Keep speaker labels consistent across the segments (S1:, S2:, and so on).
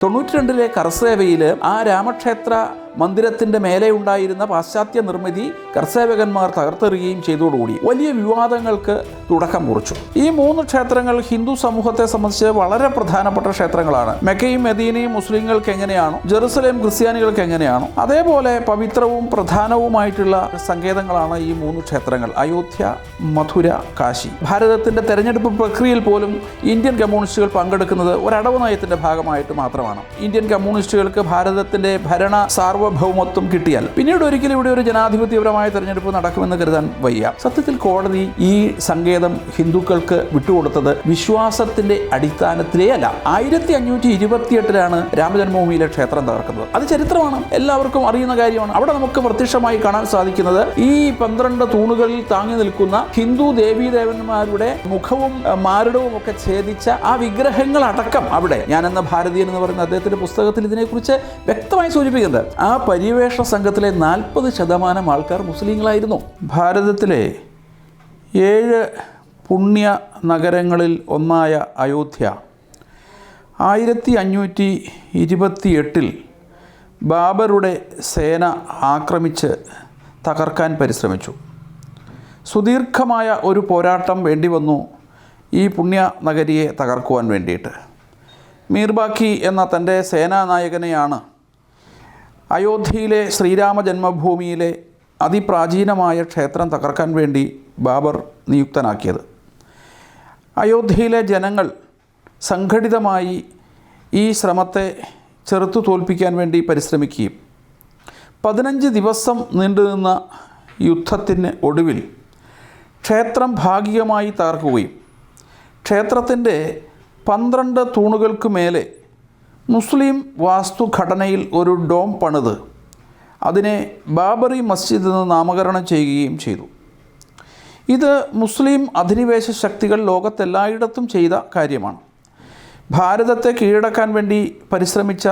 S1: തൊണ്ണൂറ്റി രണ്ടിലെ കർസേവയിൽ ആ രാമക്ഷേത്ര മന്ദിരത്തിന്റെ മേലെ ഉണ്ടായിരുന്ന പാശ്ചാത്യ നിർമ്മിതി കർസേവകന്മാർ തകർത്തെറിയുകയും ചെയ്തതോടുകൂടി വലിയ വിവാദങ്ങൾക്ക് തുടക്കം കുറിച്ചു. ഈ മൂന്ന് ക്ഷേത്രങ്ങൾ ഹിന്ദു സമൂഹത്തെ സംബന്ധിച്ച് വളരെ പ്രധാനപ്പെട്ട ക്ഷേത്രങ്ങളാണ്. മെക്കയും മെദീനയും മുസ്ലിങ്ങൾക്ക് എങ്ങനെയാണോ ജെറുസലേം ക്രിസ്ത്യാനികൾക്ക് എങ്ങനെയാണോ അതേപോലെ പവിത്രവും പ്രധാനവുമായിട്ടുള്ള സങ്കേതങ്ങളാണ് ഈ മൂന്ന് ക്ഷേത്രങ്ങൾ. അയോധ്യ മധുര കാശി. ഭാരതത്തിന്റെ തെരഞ്ഞെടുപ്പ് പ്രക്രിയയിൽ പോലും ഇന്ത്യൻ കമ്മ്യൂണിസ്റ്റുകൾ പങ്കെടുക്കുന്നത് ഒരടവ് നയത്തിന്റെ ഭാഗമായിട്ട് മാത്രമാണ്. ഇന്ത്യൻ കമ്മ്യൂണിസ്റ്റുകൾക്ക് ഭാരതത്തിന്റെ ഭരണ സാർവഭൗമത്വം കിട്ടിയാൽ. പിന്നീട് ഒരിക്കലും ഇവിടെ ഒരു ജനാധിപത്യപരമായ തെരഞ്ഞെടുപ്പ് നടക്കുമെന്ന് കരുതാൻ വയ്യ. സത്യത്തിൽ കോടതി ഈ സങ്കേതം ഹിന്ദുക്കൾക്ക് വിട്ടുകൊടുത്തത് വിശ്വാസത്തിന്റെ അടിസ്ഥാനത്തിലേ അല്ല ആയിരത്തി അഞ്ഞൂറ്റി ഇരുപത്തിയെട്ടിലാണ് രാമജന്മഭൂമിയിലെ ക്ഷേത്രം തകർക്കുന്നത്. അത് ചരിത്രമാണ്. എല്ലാവർക്കും അറിയുന്ന കാര്യമാണ്. അവിടെ നമുക്ക് പ്രത്യക്ഷമായി കാണാൻ സാധിക്കുന്നത് ഈ പന്ത്രണ്ട് തൂണുകളിൽ താങ്ങി നിൽക്കുന്ന ഹിന്ദു ദേവീദേവന്മാരുടെ മുഖവും മാരടവും ഒക്കെ ഛേദിച്ച ആ വിഗ്രഹങ്ങൾ അടക്കം അവിടെ. ഞാൻ എന്ന ഭാരതീയൻ എന്ന് പറയുന്ന അദ്ദേഹത്തിന്റെ പുസ്തകത്തിൽ ഇതിനെക്കുറിച്ച് വ്യക്തമായി സൂചിപ്പിക്കുന്നത് ആ പര്യവേഷണ സംഘത്തിലെ നാൽപ്പത് ശതമാനം ആൾക്കാർ മുസ്ലിങ്ങളായിരുന്നു. ഭാരതത്തിലെ ഏഴ് പുണ്യ നഗരങ്ങളിൽ ഒന്നായ അയോധ്യ ആയിരത്തി അഞ്ഞൂറ്റി ഇരുപത്തി എട്ടിൽ ബാബറുടെ സേന ആക്രമിച്ച് തകർക്കാൻ പരിശ്രമിച്ചു. സുദീർഘമായ ഒരു പോരാട്ടം വേണ്ടി വന്നു ഈ പുണ്യ നഗരിയെ തകർക്കുവാൻ വേണ്ടിയിട്ട്. മീർബാക്കി എന്ന തന്റെ സേനാനായകനെയാണ് അയോധ്യയിലെ ശ്രീരാമ ജന്മഭൂമിയിലെ അതിപ്രാചീനമായ ക്ഷേത്രം തകർക്കാൻ വേണ്ടി ബാബർ നിയുക്തനാക്കിയത്. അയോധ്യയിലെ ജനങ്ങൾ സംഘടിതമായി ഈ ശ്രമത്തെ ചെറുത്തു തോൽപ്പിക്കാൻ വേണ്ടി പരിശ്രമിക്കുകയും പതിനഞ്ച് ദിവസം നീണ്ടുനിന്ന യുദ്ധത്തിന് ഒടുവിൽ ക്ഷേത്രം ഭാഗികമായി തകർക്കുകയും ക്ഷേത്രത്തിന്റെ പന്ത്രണ്ട് തൂണുകൾക്ക് മേലെ മുസ്ലിം വാസ്തുഘടനയിൽ ഒരു ഡോം പണിത് അതിനെ ബാബറി മസ്ജിദ് എന്ന് നാമകരണം ചെയ്യുകയും ചെയ്തു. ഇത് മുസ്ലിം അധിനിവേശ ശക്തികൾ ലോകത്തെല്ലായിടത്തും ചെയ്ത കാര്യമാണ്. ഭാരതത്തെ കീഴടക്കാൻ വേണ്ടി പരിശ്രമിച്ച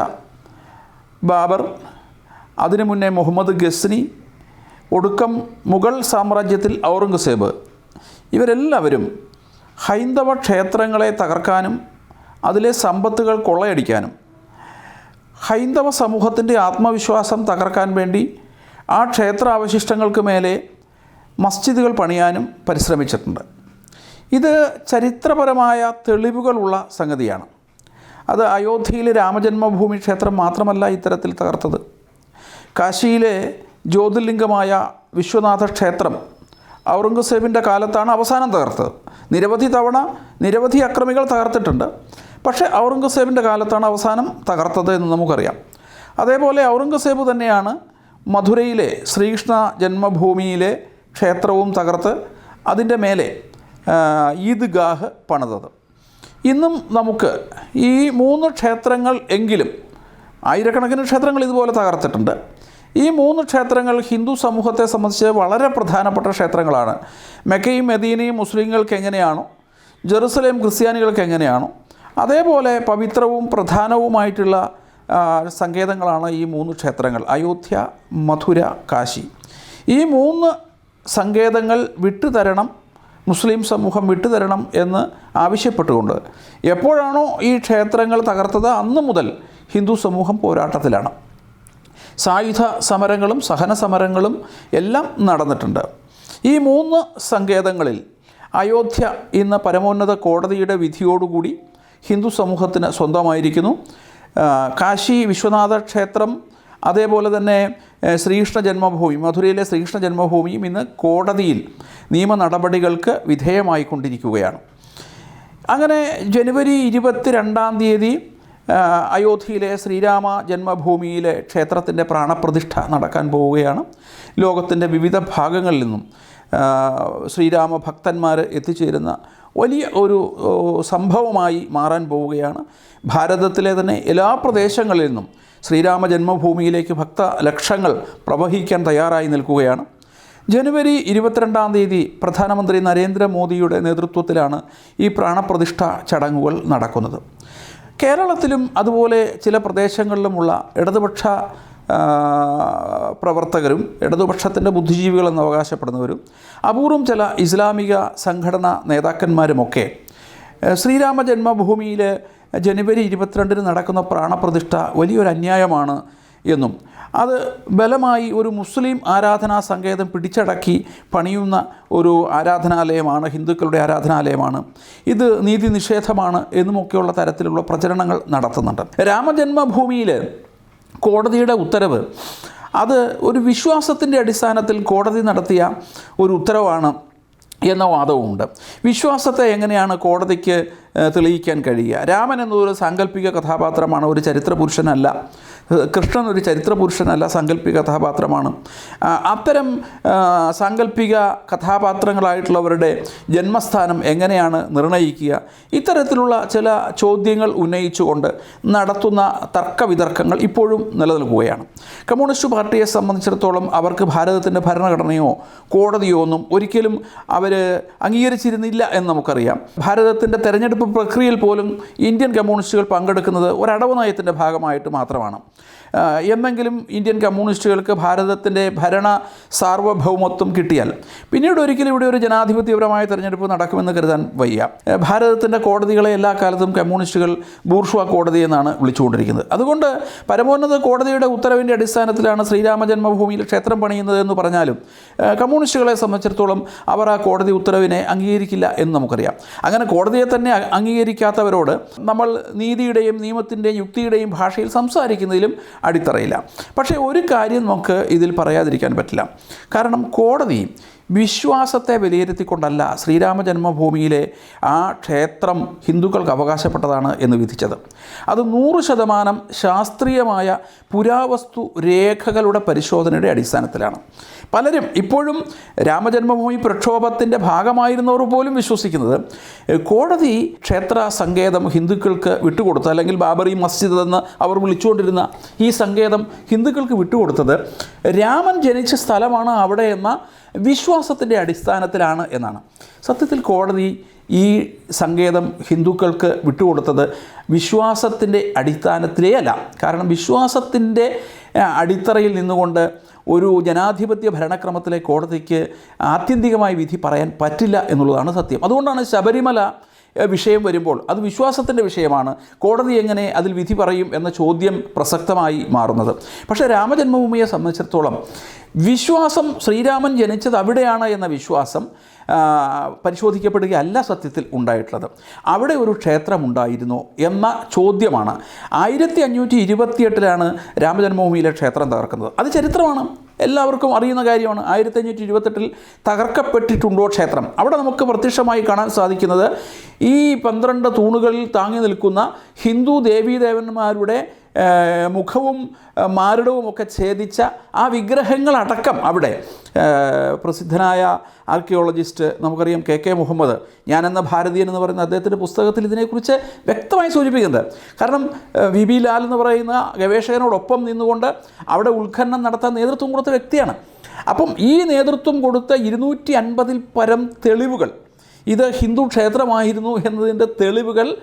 S1: ബാബർ അതിനു മുന്നേ മുഹമ്മദ് ഗസ്നി ഒടുക്കം മുഗൾ സാമ്രാജ്യത്തിൽ ഔറംഗസേബ് ഇവരെല്ലാവരും ഹൈന്ദവ ക്ഷേത്രങ്ങളെ തകർക്കാനും അതിലെ സമ്പത്തുകൾ കൊള്ളയടിക്കാനും ഹൈന്ദവ സമൂഹത്തിന്റെ ആത്മവിശ്വാസം തകർക്കാൻ വേണ്ടി ആ ക്ഷേത്രാവശിഷ്ടങ്ങൾക്ക് മേലെ മസ്ജിദുകൾ പണിയാനും പരിശ്രമിച്ചിട്ടുണ്ട്. ഇത് ചരിത്രപരമായ തെളിവുകളുള്ള സംഗതിയാണ്. അത് അയോധ്യയിലെ രാമജന്മഭൂമി ക്ഷേത്രം മാത്രമല്ല ഇത്തരത്തിൽ തകർത്തത്. കാശിയിലെ ജ്യോതിർലിംഗമായ വിശ്വനാഥ ക്ഷേത്രം ഔറംഗസേബിന്റെ കാലത്താണ് അവസാനം തകർത്തത്. നിരവധി തവണ നിരവധി അക്രമികൾ തകർത്തിട്ടുണ്ട്. പക്ഷേ ഔറംഗസേബിന്റെ കാലത്താണ് അവസാനം തകർത്തത് എന്ന് നമുക്കറിയാം. അതേപോലെ ഔറംഗസേബ് തന്നെയാണ് മധുരയിലെ ശ്രീകൃഷ്ണ ജന്മഭൂമിയിലെ ക്ഷേത്രവും തകർത്ത് അതിന്റെ മേലെ ഈദ് ഈദ്ഗാഹ് പണിതത്. ഇന്നും നമുക്ക് ഈ മൂന്ന് ക്ഷേത്രങ്ങൾ എങ്കിലും ആയിരക്കണക്കിന് ക്ഷേത്രങ്ങൾ ഇതുപോലെ തകർത്തിട്ടുണ്ട്. ഈ മൂന്ന് ക്ഷേത്രങ്ങൾ ഹിന്ദു സമൂഹത്തെ സംബന്ധിച്ച് വളരെ പ്രധാനപ്പെട്ട ക്ഷേത്രങ്ങളാണ്. മെക്കയും മെദീനയും മുസ്ലിങ്ങൾക്ക് എങ്ങനെയാണോ ജെറുസലേം ക്രിസ്ത്യാനികൾക്ക് എങ്ങനെയാണോ അതേപോലെ പവിത്രവും പ്രധാനവുമായിട്ടുള്ള സങ്കേതങ്ങളാണ് ഈ മൂന്ന് ക്ഷേത്രങ്ങൾ. അയോധ്യ മധുര കാശി. ഈ മൂന്ന് സങ്കേതങ്ങൾ വിട്ടുതരണം മുസ്ലിം സമൂഹം വിട്ടുതരണം എന്ന് ആവശ്യപ്പെട്ടുകൊണ്ട് എപ്പോഴാണോ ഈ ക്ഷേത്രങ്ങൾ തകർത്തത് അന്ന് മുതൽ ഹിന്ദു സമൂഹം പോരാട്ടത്തിലാണ്. സായുധ സമരങ്ങളും സഹന സമരങ്ങളും എല്ലാം നടന്നിട്ടുണ്ട്. ഈ മൂന്ന് സങ്കേതങ്ങളിൽ അയോധ്യ ഇന്ന് പരമോന്നത കോടതിയുടെ വിധിയോടുകൂടി ഹിന്ദു സമൂഹത്തിന് സ്വന്തമായിരിക്കുന്നു. കാശി വിശ്വനാഥ ക്ഷേത്രം അതേപോലെ തന്നെ ശ്രീകൃഷ്ണ ജന്മഭൂമി മധുരയിലെ ശ്രീകൃഷ്ണ ജന്മഭൂമിയും ഇന്ന് കോടതിയിൽ നിയമ നടപടികൾക്ക് വിധേയമായിക്കൊണ്ടിരിക്കുകയാണ്. അങ്ങനെ ജനുവരി ഇരുപത്തി രണ്ടാം തീയതി അയോധ്യയിലെ ശ്രീരാമ ജന്മഭൂമിയിലെ ക്ഷേത്രത്തിന്റെ പ്രാണപ്രതിഷ്ഠ നടക്കാൻ പോവുകയാണ്. ലോകത്തിന്റെ വിവിധ ഭാഗങ്ങളിൽ നിന്നും ശ്രീരാമ ഭക്തന്മാർ എത്തിച്ചേരുന്ന വലിയ ഒരു സംഭവമായി മാറാൻ പോവുകയാണ്. ഭാരതത്തിലെ തന്നെ എല്ലാ പ്രദേശങ്ങളിൽ നിന്നും ശ്രീരാമ ജന്മഭൂമിയിലേക്ക് ഭക്ത ലക്ഷങ്ങൾ പ്രവഹിക്കാൻ തയ്യാറായി നിൽക്കുകയാണ്. ജനുവരി ഇരുപത്തിരണ്ടാം തീയതി പ്രധാനമന്ത്രി നരേന്ദ്രമോദിയുടെ നേതൃത്വത്തിലാണ് ഈ പ്രാണപ്രതിഷ്ഠ ചടങ്ങുകൾ നടക്കുന്നത്. കേരളത്തിലും അതുപോലെ ചില പ്രദേശങ്ങളിലുമുള്ള ഇടതുപക്ഷ പ്രവർത്തകരും ഇടതുപക്ഷത്തിന്റെ ബുദ്ധിജീവികളെന്ന് അവകാശപ്പെടുന്നവരും അപൂർവം ചില ഇസ്ലാമിക സംഘടനാ നേതാക്കന്മാരുമൊക്കെ ശ്രീരാമ ജന്മഭൂമിയിൽ ജനുവരി ഇരുപത്തിരണ്ടിന് നടക്കുന്ന പ്രാണപ്രതിഷ്ഠ വലിയൊരു അന്യായമാണ് എന്നും അത് ബലമായി ഒരു മുസ്ലിം ആരാധനാ സങ്കേതം പിടിച്ചടക്കി പണിയുന്ന ഒരു ആരാധനാലയമാണ് ഹിന്ദുക്കളുടെ ആരാധനാലയമാണ്. ഇത് നീതി നിഷേധമാണ് എന്നുമൊക്കെയുള്ള തരത്തിലുള്ള പ്രചരണങ്ങൾ നടത്തുന്നുണ്ട്. രാമജന്മഭൂമിയിൽ കോടതിയുടെ ഉത്തരവ്. അത് ഒരു വിശ്വാസത്തിന്റെ അടിസ്ഥാനത്തിൽ കോടതി നടത്തിയ ഒരു ഉത്തരവാണ് എന്ന വാദവുമുണ്ട്. വിശ്വാസത്തെ എങ്ങനെയാണ് കോടതിക്ക് തെളിയിക്കാൻ കഴിയുക? രാമൻ എന്നൊരു സാങ്കല്പിക കഥാപാത്രമാണ് ഒരു ചരിത്ര പുരുഷനല്ല കൃഷ്ണൻ ഒരു ചരിത്ര പുരുഷനല്ല സാങ്കല്പിക കഥാപാത്രമാണ് അത്തരം സാങ്കല്പിക കഥാപാത്രങ്ങളായിട്ടുള്ളവരുടെ ജന്മസ്ഥാനം എങ്ങനെയാണ് നിർണയിക്കുക? ഇത്തരത്തിലുള്ള ചില ചോദ്യങ്ങൾ ഉന്നയിച്ചുകൊണ്ട് നടത്തുന്ന തർക്കവിതർക്കങ്ങൾ ഇപ്പോഴും നിലനിൽക്കുകയാണ്. കമ്മ്യൂണിസ്റ്റ് പാർട്ടിയെ സംബന്ധിച്ചിടത്തോളം അവർക്ക് ഭാരതത്തിന്റെ ഭരണഘടനയോ കോടതിയോ ഒന്നും ഒരിക്കലും അവർ അംഗീകരിച്ചിരുന്നില്ല എന്ന് നമുക്കറിയാം. ഭാരതത്തിന്റെ തെരഞ്ഞെടുപ്പ് പ്രക്രിയയിൽ പോലും ഇന്ത്യൻ കമ്മ്യൂണിസ്റ്റുകൾ പങ്കെടുക്കുന്നത് ഒരടവ് നയത്തിന്റെ ഭാഗമായിട്ട് മാത്രമാണ്. എന്നെങ്കിലും ഇന്ത്യൻ കമ്മ്യൂണിസ്റ്റുകൾക്ക് ഭാരതത്തിന്റെ ഭരണ സാർവഭൗമത്വം കിട്ടിയാൽ പിന്നീട് ഒരിക്കലും ഇവിടെ ഒരു ജനാധിപത്യപരമായ തെരഞ്ഞെടുപ്പ് നടക്കുമെന്ന് കരുതാൻ വയ്യ. ഭാരതത്തിന്റെ കോടതികളെ എല്ലാ കാലത്തും കമ്മ്യൂണിസ്റ്റുകൾ ബൂർഷ്വ കോടതി എന്നാണ് വിളിച്ചുകൊണ്ടിരിക്കുന്നത്. അതുകൊണ്ട് പരമോന്നത കോടതിയുടെ ഉത്തരവിന്റെ അടിസ്ഥാനത്തിലാണ് ശ്രീരാമ ജന്മഭൂമിയിൽ ക്ഷേത്രം പണിയുന്നത് എന്ന് പറഞ്ഞാലും കമ്മ്യൂണിസ്റ്റുകളെ സംബന്ധിച്ചിടത്തോളം അവർ ആ കോടതി ഉത്തരവിനെ അംഗീകരിക്കില്ല എന്ന് നമുക്കറിയാം. അങ്ങനെ കോടതിയെ തന്നെ അംഗീകരിക്കാത്തവരോട് നമ്മൾ നീതിയുടെയും നിയമത്തിന്റെയും യുക്തിയുടെയും ഭാഷയിൽ സംസാരിക്കുന്നതിലും അടിത്തറയില്ല. പക്ഷേ ഒരു കാര്യം നമുക്ക് ഇതിൽ പറയാതിരിക്കാൻ പറ്റില്ല. കാരണം കോടതി വിശ്വാസത്തെ വിലയിരുത്തിക്കൊണ്ടല്ല ശ്രീരാമ ജന്മഭൂമിയിലെ ആ ക്ഷേത്രം ഹിന്ദുക്കൾക്ക് അവകാശപ്പെട്ടതാണ് എന്ന് വിധിച്ചത്. അത് നൂറ് ശതമാനം ശാസ്ത്രീയമായ പുരാവസ്തു രേഖകളുടെ പരിശോധനയുടെ അടിസ്ഥാനത്തിലാണ്. പലരും ഇപ്പോഴും രാമജന്മഭൂമി പ്രക്ഷോഭത്തിന്റെ ഭാഗമായിരുന്നവർ പോലും വിശ്വസിക്കുന്നത് കോടതി ക്ഷേത്ര സങ്കേതം ഹിന്ദുക്കൾക്ക് വിട്ടുകൊടുത്ത അല്ലെങ്കിൽ ബാബറി മസ്ജിദ് എന്ന് അവർ വിളിച്ചുകൊണ്ടിരുന്ന ഈ സങ്കേതം ഹിന്ദുക്കൾക്ക് വിട്ടുകൊടുത്തത് രാമൻ ജനിച്ച സ്ഥലമാണ് അവിടെ എന്ന വിശ്വാസത്തിന്റെ അടിസ്ഥാനത്തിലാണ് എന്നാണ്. സത്യത്തിൽ കോടതി ഈ സങ്കേതം ഹിന്ദുക്കൾക്ക് വിട്ടുകൊടുത്തത് വിശ്വാസത്തിന്റെ അടിസ്ഥാനത്തിലേ അല്ല കാരണം വിശ്വാസത്തിന്റെ അടിത്തറയിൽ നിന്നുകൊണ്ട് ഒരു ജനാധിപത്യ ഭരണക്രമത്തിലെ കോടതിക്ക് ആത്യന്തികമായി വിധി പറയാൻ പറ്റില്ല എന്നുള്ളതാണ് സത്യം. അതുകൊണ്ടാണ് ശബരിമല വിഷയം വരുമ്പോൾ അത് വിശ്വാസത്തിന്റെ വിഷയമാണ്. കോടതി എങ്ങനെ അതിൽ വിധി പറയും എന്ന ചോദ്യം പ്രസക്തമായി മാറുന്നത്. പക്ഷേ രാമജന്മഭൂമിയെ സംബന്ധിച്ചിടത്തോളം വിശ്വാസം ശ്രീരാമൻ ജനിച്ചത് അവിടെയാണ് എന്ന വിശ്വാസം പരിശോധിക്കപ്പെടുകയല്ല സത്യത്തിൽ ഉണ്ടായിട്ടുള്ളത്. അവിടെ ഒരു ക്ഷേത്രമുണ്ടായിരുന്നു എന്ന ചോദ്യമാണ്. ആയിരത്തി അഞ്ഞൂറ്റി ഇരുപത്തിയെട്ടിലാണ് രാമജന്മഭൂമിയിലെ ക്ഷേത്രം തകർക്കുന്നത്. അത് ചരിത്രമാണ്. എല്ലാവർക്കും അറിയുന്ന കാര്യമാണ്. ആയിരത്തി അഞ്ഞൂറ്റി ഇരുപത്തെട്ടിൽ തകർക്കപ്പെട്ടിട്ടുണ്ടോ ക്ഷേത്രം? അവിടെ നമുക്ക് പ്രത്യക്ഷമായി കാണാൻ സാധിക്കുന്നത് ഈ പന്ത്രണ്ട് തൂണുകളിൽ താങ്ങി നിൽക്കുന്ന ഹിന്ദു ദേവീദേവന്മാരുടെ മുഖവും മാരടവും ഒക്കെ ഛേദിച്ച ആ വിഗ്രഹങ്ങളടക്കം അവിടെ. പ്രസിദ്ധനായ ആർക്കിയോളജിസ്റ്റ് നമുക്കറിയാം കെ കെ മുഹമ്മദ് ഞാനെന്ന ഭാരതീയൻ എന്ന് പറയുന്ന അദ്ദേഹത്തിന്റെ പുസ്തകത്തിൽ ഇതിനെക്കുറിച്ച് വ്യക്തമായി സൂചിപ്പിക്കുന്നത് കാരണം വി ബി ലാൽ എന്ന് പറയുന്ന ഗവേഷകനോടൊപ്പം നിന്നുകൊണ്ട് അവിടെ ഉത്ഖനനം നടത്താൻ നേതൃത്വം കൊടുത്ത വ്യക്തിയാണ്. അപ്പം ഈ നേതൃത്വം കൊടുത്ത ഇരുന്നൂറ്റി അൻപതിൽ പരം തെളിവുകൾ ഇത് ഹിന്ദു ക്ഷേത്രമായിരുന്നു എന്നതിന്റെ തെളിവുകൾ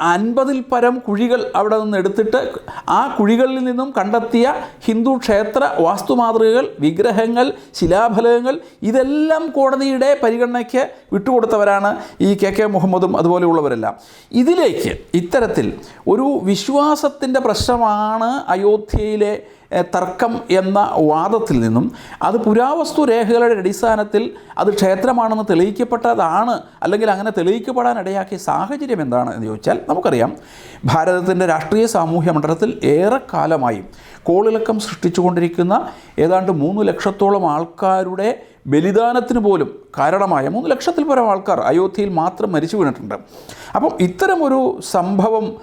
S1: അൻപതിൽ പരം കുഴികൾ അവിടെ നിന്ന് എടുത്തിട്ട് ആ കുഴികളിൽ നിന്നും കണ്ടെത്തിയ ഹിന്ദു ക്ഷേത്ര വാസ്തുമാതൃകകൾ വിഗ്രഹങ്ങൾ ശിലാഫലകങ്ങൾ ഇതെല്ലാം കോടതിയുടെ പരിഗണനയ്ക്ക് വിട്ടുകൊടുത്തവരാണ് ഈ കെ കെ മുഹമ്മദും അതുപോലെയുള്ളവരെല്ലാം. ഇതിലേക്ക് ഇത്തരത്തിൽ ഒരു വിശ്വാസത്തിന്റെ പ്രശ്നമാണ് അയോധ്യയിലെ തർക്കം എന്ന വാദത്തിൽ നിന്നും അത് പുരാവസ്തു രേഖകളുടെ അടിസ്ഥാനത്തിൽ അത് ക്ഷേത്രമാണെന്ന് തെളിയിക്കപ്പെട്ടതാണ് അല്ലെങ്കിൽ അങ്ങനെ തെളിയിക്കപ്പെടാൻ ഇടയാക്കിയ സാഹചര്യം എന്താണ് എന്ന് ചോദിച്ചാൽ നമുക്കറിയാം. ഭാരതത്തിന്റെ രാഷ്ട്രീയ സാമൂഹ്യ മണ്ഡലത്തിൽ ഏറെക്കാലമായി കോളിളക്കം സൃഷ്ടിച്ചുകൊണ്ടിരിക്കുന്ന ഏതാണ്ട് മൂന്ന് ലക്ഷത്തോളം ആൾക്കാരുടെ ബലിദാനത്തിന് പോലും കാരണമായ മൂന്ന് ലക്ഷത്തിൽ പരം ആൾക്കാർ അയോധ്യയിൽ മാത്രം മരിച്ചു വീണിട്ടുണ്ട്. അപ്പം ഇത്തരമൊരു സംഭവം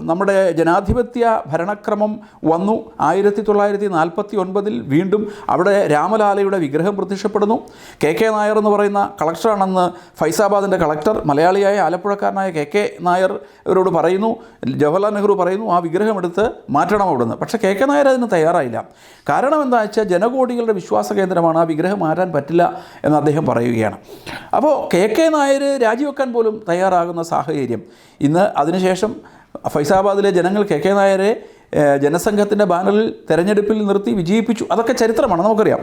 S1: നമ്മുടെ ജനാധിപത്യ ഭരണക്രമം വന്നു. ആയിരത്തി തൊള്ളായിരത്തി നാൽപ്പത്തി ഒൻപതിൽ വീണ്ടും അവിടെ രാമലാലയുടെ വിഗ്രഹം പ്രത്യക്ഷപ്പെടുന്നു. കെ കെ നായർ എന്ന് പറയുന്ന കളക്ടറാണെന്ന് ഫൈസാബാദിന്റെ കളക്ടർ മലയാളിയായ ആലപ്പുഴക്കാരനായ കെ കെ നായർ ഇവരോട് പറയുന്നു. ജവഹർലാൽ നെഹ്റു പറയുന്നു ആ വിഗ്രഹം എടുത്ത് മാറ്റണം അവിടുന്ന്. പക്ഷേ കെ കെ നായർ അതിന് തയ്യാറായില്ല. കാരണം എന്താ വെച്ചാൽ ജനകോടികളുടെ വിശ്വാസ കേന്ദ്രമാണ് ആ വിഗ്രഹം മാറ്റാൻ പറ്റില്ല എന്ന് അദ്ദേഹം പറയുകയാണ്. അപ്പോൾ കെ കെ നായർ രാജിവെക്കാൻ പോലും തയ്യാറാകുന്ന സാഹചര്യം. ഇന്ന് അതിനുശേഷം ഫൈസാബാദിലെ ജനങ്ങൾ കെ കെ നായരെ ജനസംഘത്തിന്റെ ബാനറിൽ തെരഞ്ഞെടുപ്പിൽ നിർത്തി വിജയിപ്പിച്ചു. അതൊക്കെ ചരിത്രമാണ് നമുക്കറിയാം.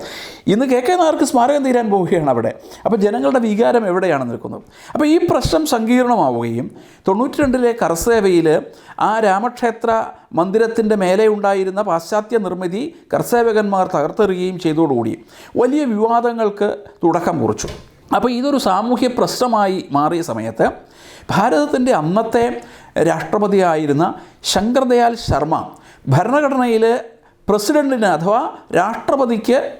S1: ഇന്ന് കെ കെ നായർക്ക് സ്മാരകം തീരാൻ പോവുകയാണ് അവിടെ. അപ്പോൾ ജനങ്ങളുടെ വികാരം എവിടെയാണ് നിൽക്കുന്നത്? അപ്പോൾ ഈ പ്രശ്നം സങ്കീർണമാവുകയും തൊണ്ണൂറ്റി രണ്ടിലെ കർസേവയിൽ ആ രാമക്ഷേത്ര മന്ദിരത്തിന്റെ മേലെ ഉണ്ടായിരുന്ന പാശ്ചാത്യ നിർമ്മിതി കർസേവകന്മാർ തകർത്തെറിയുകയും ചെയ്തതോടുകൂടി വലിയ വിവാദങ്ങൾക്ക് തുടക്കം കുറിച്ചു. അപ്പോൾ ഇതൊരു സാമൂഹ്യ പ്രശ്നമായി മാറിയ സമയത്ത് ഭാരതത്തിന്റെ അന്നത്തെ രാഷ്ട്രപതിയായിരുന്ന ശങ്കർദയാൽ ശർമ്മ ഭരണഘടനയിൽ പ്രസിഡന്റിന് അഥവാ രാഷ്ട്രപതിക്ക്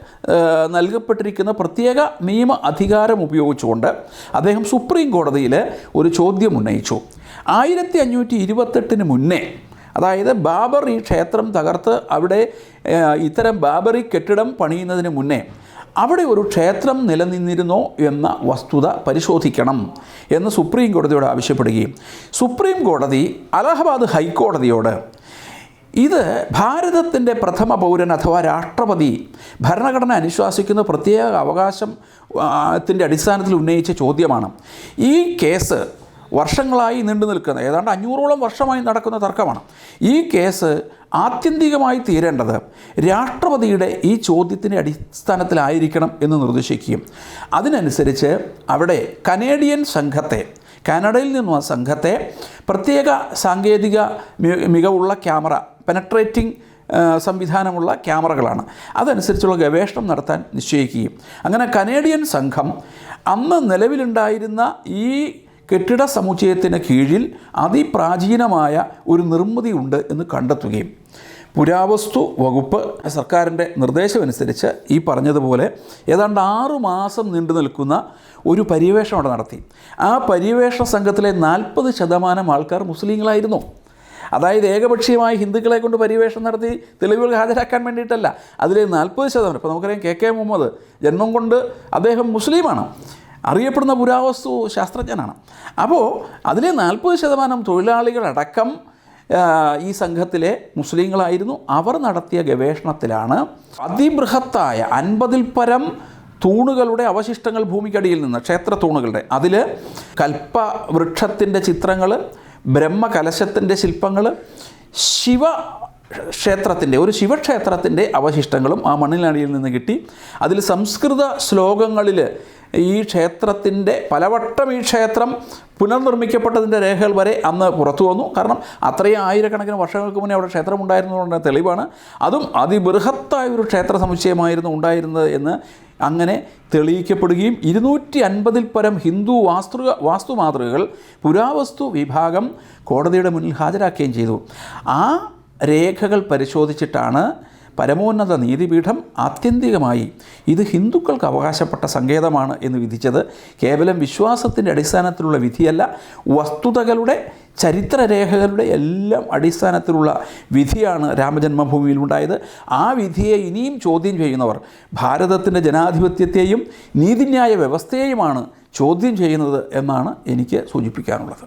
S1: നൽകപ്പെട്ടിരിക്കുന്ന പ്രത്യേക നിയമ അധികാരം ഉപയോഗിച്ചുകൊണ്ട് അദ്ദേഹം സുപ്രീം കോടതിയിൽ ഒരു ചോദ്യം ഉന്നയിച്ചു. ആയിരത്തി അഞ്ഞൂറ്റി ഇരുപത്തെട്ടിന് മുന്നേ അതായത് ബാബർ ഈ ക്ഷേത്രം തകർത്ത് അവിടെ ഇത്തരം ബാബറി കെട്ടിടം പണിയുന്നതിന് മുന്നേ അവിടെ ഒരു ക്ഷേത്രം നിലനിന്നിരുന്നോ എന്ന വസ്തുത പരിശോധിക്കണം എന്ന് സുപ്രീം കോടതിയോട് ആവശ്യപ്പെടുകയും. സുപ്രീം കോടതി അലഹബാദ് ഹൈക്കോടതിയോട് ഇത് ഭാരതത്തിന്റെ പ്രഥമ പൗരൻ അഥവാ രാഷ്ട്രപതി ഭരണഘടന അനുശാസിക്കുന്ന പ്രത്യേക അവകാശം ത്തിന്റെ അടിസ്ഥാനത്തിൽ ഉന്നയിച്ച ചോദ്യമാണ്. ഈ കേസ് വർഷങ്ങളായി നീണ്ടു നിൽക്കുന്ന ഏതാണ്ട് അഞ്ഞൂറോളം വർഷമായി നടക്കുന്ന തർക്കമാണ്. ഈ കേസ് ആത്യന്തികമായി തീരേണ്ടത് രാഷ്ട്രപതിയുടെ ഈ ചോദ്യത്തിന്റെ അടിസ്ഥാനത്തിലായിരിക്കണം എന്ന് നിർദ്ദേശിക്കുകയും അതിനനുസരിച്ച് അവിടെ കനേഡിയൻ സംഘത്തെ കാനഡയിൽ നിന്നുള്ള സംഘത്തെ പ്രത്യേക സാങ്കേതിക മികവുള്ള ക്യാമറ പെനട്രേറ്റിംഗ് സംവിധാനമുള്ള ക്യാമറകളാണ്. അതനുസരിച്ചുള്ള ഗവേഷണം നടത്താൻ നിശ്ചയിക്കുകയും. അങ്ങനെ കനേഡിയൻ സംഘം അന്ന് നിലവിലുണ്ടായിരുന്ന ഈ കെട്ടിട സമുച്ചയത്തിന് കീഴിൽ അതിപ്രാചീനമായ ഒരു നിർമ്മിതി ഉണ്ട് എന്ന് കണ്ടെത്തുകയും. പുരാവസ്തു വകുപ്പ് സർക്കാരിന്റെ നിർദ്ദേശമനുസരിച്ച് ഈ പറഞ്ഞതുപോലെ ഏതാണ്ട് ആറു മാസം നീണ്ടു നിൽക്കുന്ന ഒരു പര്യവേഷണം അവിടെ നടത്തി. ആ പര്യവേഷണ സംഘത്തിലെ നാൽപ്പത് ശതമാനം ആൾക്കാർ മുസ്ലിങ്ങളായിരുന്നു. അതായത് ഏകപക്ഷീയമായി ഹിന്ദുക്കളെ കൊണ്ട് പര്യവേഷണം നടത്തി തെളിവുകൾ ഹാജരാക്കാൻ വേണ്ടിയിട്ടല്ല. അതിലെ നാൽപ്പത് ശതമാനം ഇപ്പോൾ നമുക്കറിയാം കെ കെ മുഹമ്മദ് ജന്മം കൊണ്ട് അദ്ദേഹം മുസ്ലിമാണ്. അറിയപ്പെടുന്ന പുരാവസ്തു ശാസ്ത്രജ്ഞനാണ്. അപ്പോൾ അതിലെ നാൽപ്പത് ശതമാനം തൊഴിലാളികളടക്കം ഈ സംഘത്തിലെ മുസ്ലിങ്ങളായിരുന്നു. അവർ നടത്തിയ ഗവേഷണത്തിലാണ് അതിബൃഹത്തായ അൻപതിൽ പരം തൂണുകളുടെ അവശിഷ്ടങ്ങൾ ഭൂമിക്കടിയിൽ നിന്ന് ക്ഷേത്ര തൂണുകളുടെ അതിൽ കൽപ്പവൃക്ഷത്തിന്റെ ചിത്രങ്ങൾ ബ്രഹ്മകലശത്തിന്റെ ശില്പങ്ങൾ ശിവ ക്ഷേത്രത്തിന്റെ ഒരു ശിവക്ഷേത്രത്തിന്റെ അവശിഷ്ടങ്ങളും ആ മണ്ണിനടിയിൽ നിന്ന് കിട്ടി. അതിൽ സംസ്കൃത ശ്ലോകങ്ങളിൽ ഈ ക്ഷേത്രത്തിന്റെ പലവട്ടം ഈ ക്ഷേത്രം പുനർനിർമ്മിക്കപ്പെട്ടതിന്റെ രേഖകൾ വരെ അന്ന് പുറത്തു വന്നു. കാരണം അത്രയും ആയിരക്കണക്കിന് വർഷങ്ങൾക്ക് മുന്നേ അവിടെ ക്ഷേത്രം ഉണ്ടായിരുന്നതുകൊണ്ട് തെളിവാണ്. അതും അതിബൃഹത്തായ ഒരു ക്ഷേത്ര സമുച്ചയമായിരുന്നു ഉണ്ടായിരുന്നത് എന്ന് അങ്ങനെ തെളിയിക്കപ്പെടുകയും ഇരുന്നൂറ്റി അൻപതിൽ പരം ഹിന്ദു വാസ്തു വാസ്തു മാതൃകകൾ പുരാവസ്തു വിഭാഗം കോടതിയുടെ മുന്നിൽ ഹാജരാക്കുകയും ചെയ്തു. ആ രേഖകൾ പരിശോധിച്ചിട്ടാണ് പരമോന്നത നീതിപീഠം ആത്യന്തികമായി ഇത് ഹിന്ദുക്കൾക്ക് അവകാശപ്പെട്ട സങ്കേതമാണ് എന്ന് വിധിച്ചത്. കേവലം വിശ്വാസത്തിന്റെ അടിസ്ഥാനത്തിലുള്ള വിധിയല്ല വസ്തുതകളുടെ ചരിത്രരേഖകളുടെ എല്ലാം അടിസ്ഥാനത്തിലുള്ള വിധിയാണ് രാമജന്മഭൂമിയിൽ ഉണ്ടായത്. ആ വിധിയെ ഇനിയും ചോദ്യം ചെയ്യുന്നവർ ഭാരതത്തിന്റെ ജനാധിപത്യത്തെയും നീതിന്യായ വ്യവസ്ഥയെയുമാണ് ചോദ്യം ചെയ്യുന്നത് എന്നാണ് എനിക്ക് സൂചിപ്പിക്കാനുള്ളത്.